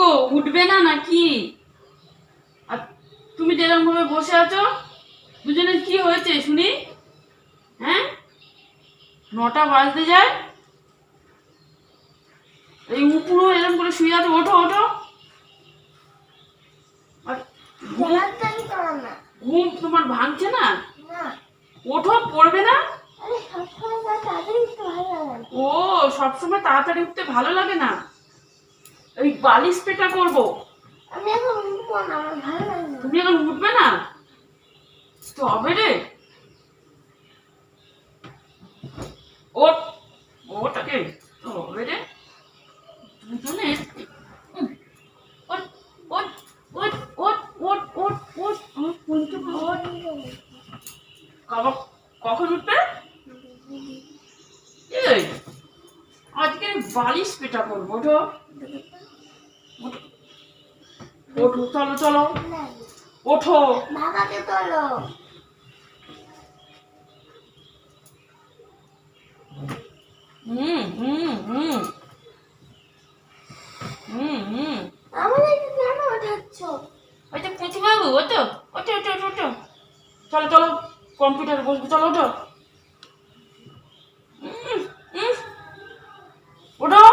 গো উঠবে না নাকি? আর তুমি যেরকম ভাবে বসে আছো দুজনের কি হয়েছে শুনি? হ্যাঁ? নটা বাজতে যায়। এই উপরও এরকম করে শুয়ে আছে ওঠো ওঠো। আর ঘুম তোমার ভাঙছে না? ওঠো পড়বে না। ও সবসময় তাড়াতাড়ি উঠতে ভালো লাগে না? ওই বালি স্প্রেটা করব। আমি এখন উঠবো না আমার ভালো লাগে তুমি এখন উঠবে না? তবে রে। ওট ওটাকে তবে রে। দুজনে কখন উঠবে? এই আজকে বালিশ পেটা করব ওঠো। ওঠো চলো চলো। ওঠো। বাবাকে তোলো। হুম হুম হুম। হুম হুম। আমাদেরকে কেন ওঠাচ্ছ? ওই তো চলো চলো কম্পিউটারে বসবো। চলো উম। ওঠো।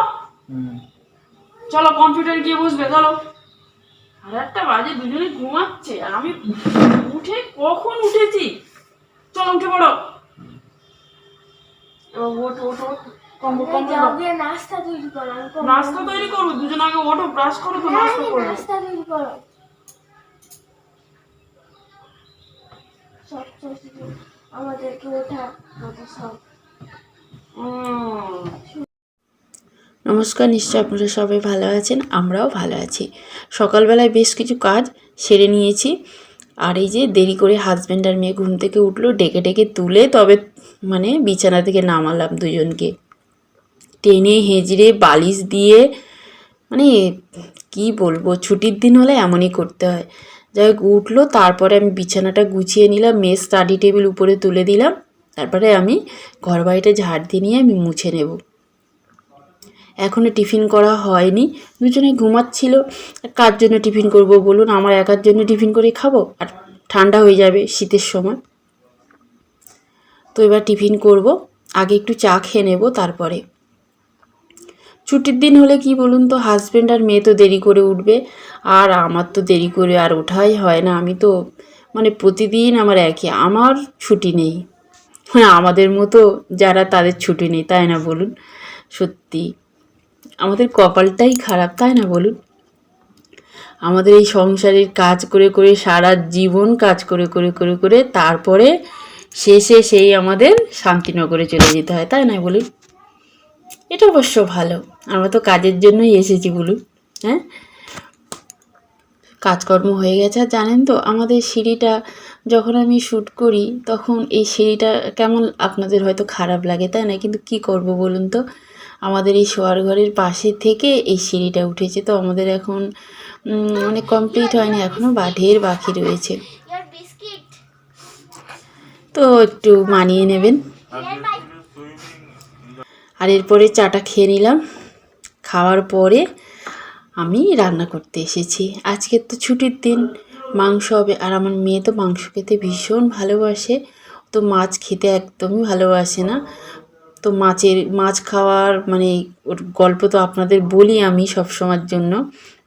চলো কম্পিউটারে গিয়ে বসবে। চলো। একটা বাজে দুজনে ঘুমাচ্ছে আর আমি উঠে কখন উঠেছি? চলো উঠে পড়ো। নাস্তা তৈরি করো নাস্তা তৈরি করব দুজন আগে ওঠো ব্রাশ করো তো নাস্তা আগে করব নাস্তা তৈরি করো। সব আমাদেরকে ওঠা সব। নমস্কার নিশ্চয় আপনারা সবাই ভালো আছেন, আমরাও ভালো আছি। সকালবেলায় বেশ কিছু কাজ সেরে নিয়েছি। আর এই যে দেরি করে হাজব্যান্ড আর মেয়ে ঘুম থেকে উঠল, ডেকে ডেকে তুলে তবে মানে বিছানা থেকে নামালাম দুজনকে। টেনে হেজড়ে বালিশ দিয়ে মানে কি বলব, ছুটির দিন হলে এমনই করতে হয়। যাই হোক, উঠল, তারপরে আমি বিছানাটা গুছিয়ে নিলাম মেয়ে স্টাডি টেবিল উপরে তুলে দিলাম। তারপরে আমি ঘর বাড়িটা ঝাড় দিয়ে নিয়ে আমি মুছে নেব। এখনও টিফিন করা হয়নি। দুজনে ঘুমাচ্ছিল। কার জন্য টিফিন করব বলুন? আমার একার জন্য টিফিন করে খাব? আর ঠান্ডা হয়ে যাবে শীতের সময়। তো এবার টিফিন করব। আগে একটু চা খেয়ে নেব তারপরে। ছুটির দিন হলে কি বলুন তো? হাজব্যান্ড আর মেয়ে তো দেরি করে উঠবে। আর আমার তো দেরি করে আর ওঠাই হয় না। আমি তো মানে প্রতিদিন আমার একই। আমার ছুটি নেই। হ্যাঁ আমাদের মতো যারা তাদের ছুটি নেই, তাই না বলুন? সত্যি। আমাদের কপালটাই খারাপ, তাই না বলুন? আমাদের এই সংসারের কাজ করে করে, সারা জীবন কাজ করে করে করে করে তারপরে শেষে সেই আমাদের শান্তিনগরে চলে যেতে হয়, তাই না বলুন? এটা অবশ্য ভালো। আমরা তো কাজের জন্যই এসেছি বলুন হ্যাঁ? কাজকর্ম হয়ে গেছে, আর জানেন তো আমাদের সিঁড়িটা যখন আমি শ্যুট করি তখন এই সিঁড়িটা কেমন আপনাদের হয়তো খারাপ লাগে, তাই না? কিন্তু কি করব বলুন তো? আমাদের এই শোয়ার ঘরের পাশে থেকে এই সিঁড়িটা উঠেছে। তো আমাদের এখন উম, মানে কমপ্লিট হয়নি এখনও বা ঢের বাকি রয়েছে। তো একটু মানিয়ে নেবেন। আর এরপরে চাটা খেয়ে নিলাম। খাওয়ার পরে আমি রান্না করতে এসেছি। আজকে তো ছুটির দিন মাংস হবে। আর আমার মেয়ে তো মাংস খেতে ভীষণ ভালোবাসে। তো মাছ খেতে একদমই ভালোবাসে না। তো মাছের, মাছ খাওয়ার মানে ওর গল্প তো আপনাদের বলি আমি সব সময়ের জন্য।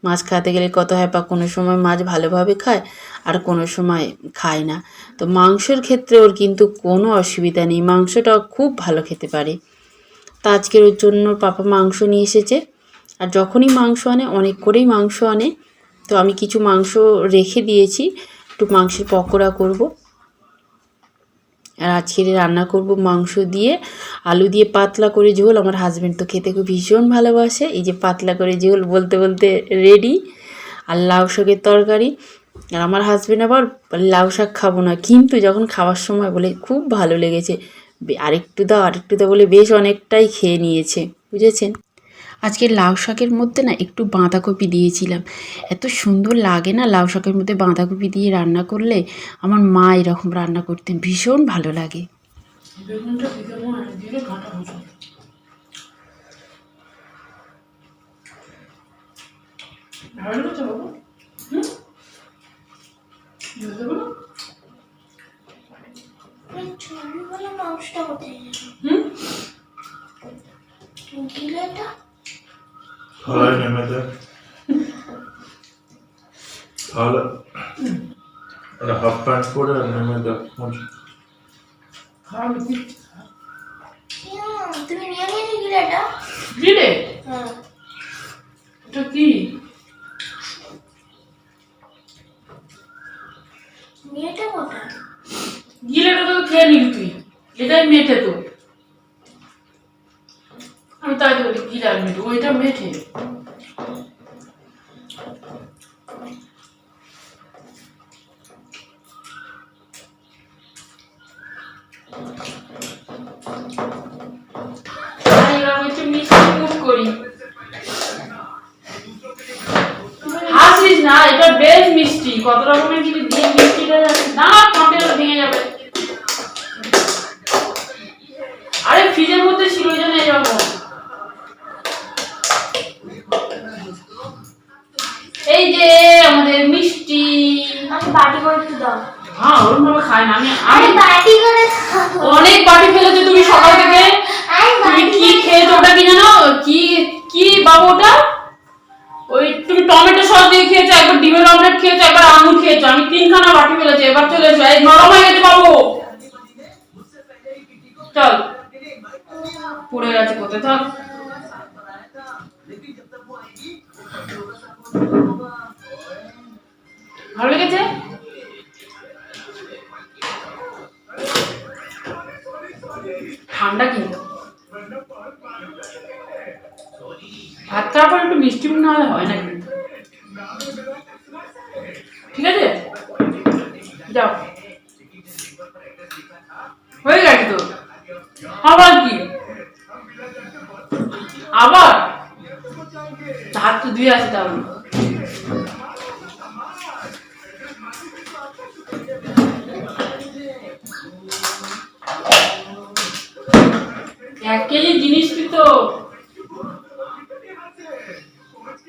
মাছ খাতে গেলে কত হয়, বা কোনো সময় মাছ ভালোভাবে খায়, আর কোনো সময় খায় না। তো মাংসের ক্ষেত্রে ওর কিন্তু কোনো অসুবিধা নেই মাংসটা খুব ভালো খেতে পারে। তা আজকের ওর জন্য পাপা মাংস নিয়ে এসেছে, আর যখনই মাংস আনে, অনেক করেই মাংস আনে। তো আমি কিছু মাংস রেখে দিয়েছি, একটু মাংসের পকোড়া করব। আর আজকের রান্না করব মাংস দিয়ে, আলু দিয়ে পাতলা করে ঝোল, আমার হাজব্যান্ড তো খেতে খুব ভীষণ ভালোবাসে। এই যে পাতলা করে ঝোল বলতে বলতে রেডি আর লাউ শাকের তরকারি। আর আমার হাজব্যান্ড আবার লাউ শাক খাব না, কিন্তু যখন খাওয়ার সময় বলে খুব ভালো লেগেছে আরেকটু দাও আরেকটু দাও বলে বেশ অনেকটাই খেয়ে নিয়েছে, বুঝেছেন? আজকে লাউ শাকের মধ্যে না একটু বাঁধাকপি দিয়েছিলাম। এত সুন্দর লাগে না লাউ শাকের মধ্যে বাঁধাকপি দিয়ে রান্না করলে? আমার মা এরকম রান্না করতেন ভীষণ ভালো লাগে। হুম? নেমে দেয় থালা একটা হাফ প্যান্ট পরে আর কি ইয়া, তুমি নিয়ে নিয়েছো গিলেটা দিলে হ্যাঁ এটা কি মেয়েটা কোথায় গিলেটা তো খেয়ে নিবি তুই এটাই মেটে তো তাই তো গিলার মেটে ওইটা মিষ্টি মুখ না এটা বেশ মিষ্টি কত রকমের কিছু দিয়ে মিষ্টিটা না। কন্টেনার ভেঙে যাবে। আরে ফ্রিজের মধ্যে ছিল ওই জন্য এরকম এই যে আমাদের মিষ্টি। আমি বাটি করে একটু দাও। হ্যাঁ ওরকম ভাবে খাই না আমি আমি বাটি করে অনেক বাটি ফেলেছো তুমি সকাল থেকে। তুমি কি খেয়েছো ওটা কি জানো কি কি বাবু ওটা? ওই তুমি টমেটো সস দিয়ে খেয়েছো একবার ডিমের অমলেট খেয়েছো একবার আঙুর খেয়েছো। আমি তিনখানা বাটি ফেলেছি এবার চলে এসো। এই নরম হয়ে গেছে বাবু। চল। পড়ে গেছে কোথায়? থাক ভালো লেগেছে? ঠান্ডা কিন্তু। ভাত খাওয়ার পর একটু মিষ্টি না হলে হয় না কিন্তু। ঠিক আছে? যাও। হয়ে গেছে তো? আবার কি? আবার? হাত তো ধুয়ে আছে তাহলে। এক কেজি জিনিস তো?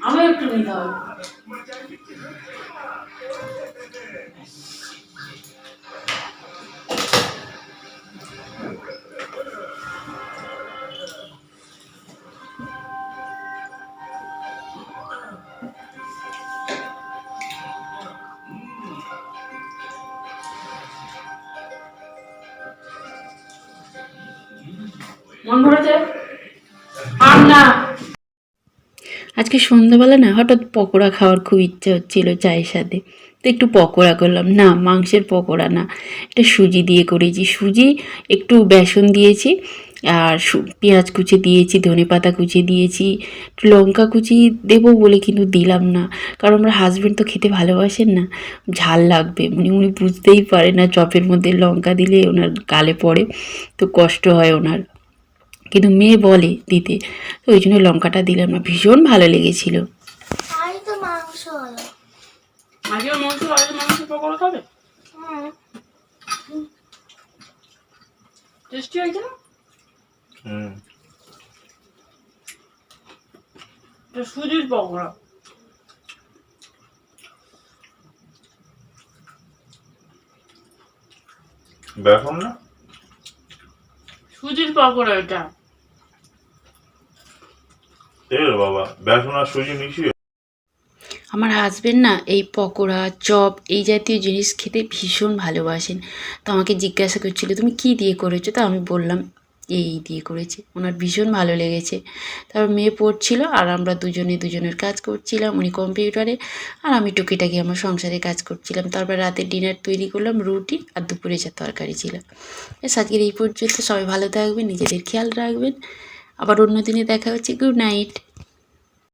আমি একটু নিতে হবে। না। আজকে সন্ধ্যাবেলা না হঠাৎ পকোড়া খাওয়ার খুব ইচ্ছা হচ্ছিল চায়ের সাথে। তো একটু পকোড়া করলাম। না, মাংসের পকোড়া না। এটা সুজি দিয়ে করেছি। সুজি একটু বেসন দিয়েছি আর পেঁয়াজ কুচি দিয়েছি, ধনে পাতা কুচি দিয়েছি, একটু লঙ্কা কুচি দেবো বলে কিন্তু দিলাম না। কারণ আমার হাজব্যান্ড তো খেতে ভালোবাসেন না। ঝাল লাগবে। মানে উনি বুঝতেই পারে না চপের মধ্যে লঙ্কা দিলে ওনার গালে পড়ে। তো কষ্ট হয় ওনার। কিন্তু মেয়ে বলে দিতে। তো ওই জন্য লঙ্কাটা দিলাম না ভীষণ ভালো লেগেছিল। টেস্টি হয়েছে না? হুম। সুজির পকোড়া। বেসন না? সুজির পকোড়া এটা। আমার হাজবেন্ড না এই পকোড়া, চপ এই জাতীয় জিনিস খেতে ভীষণ ভালোবাসেন। তো আমাকে জিজ্ঞাসা করছিল, তুমি কি দিয়ে করেছ? তো আমি বললাম, এই দিয়ে করেছি। ওনার ভীষণ ভালো লেগেছে। তারপর মেয়ে পড়ছিল আর আমরা দুজনে দুজনের কাজ করছিলাম, উনি কম্পিউটারে। আর আমি টুকিটাকি আমার সংসারে কাজ করছিলাম। তারপর রাতে ডিনার তৈরি করলাম, রুটি আর দুপুরে যা তরকারি ছিল। আজকের এই পর্যন্ত। সবাই ভালো থাকবেন, নিজেদের খেয়াল রাখবেন। আবার অন্য দিনে দেখা হচ্ছে গুড নাইট।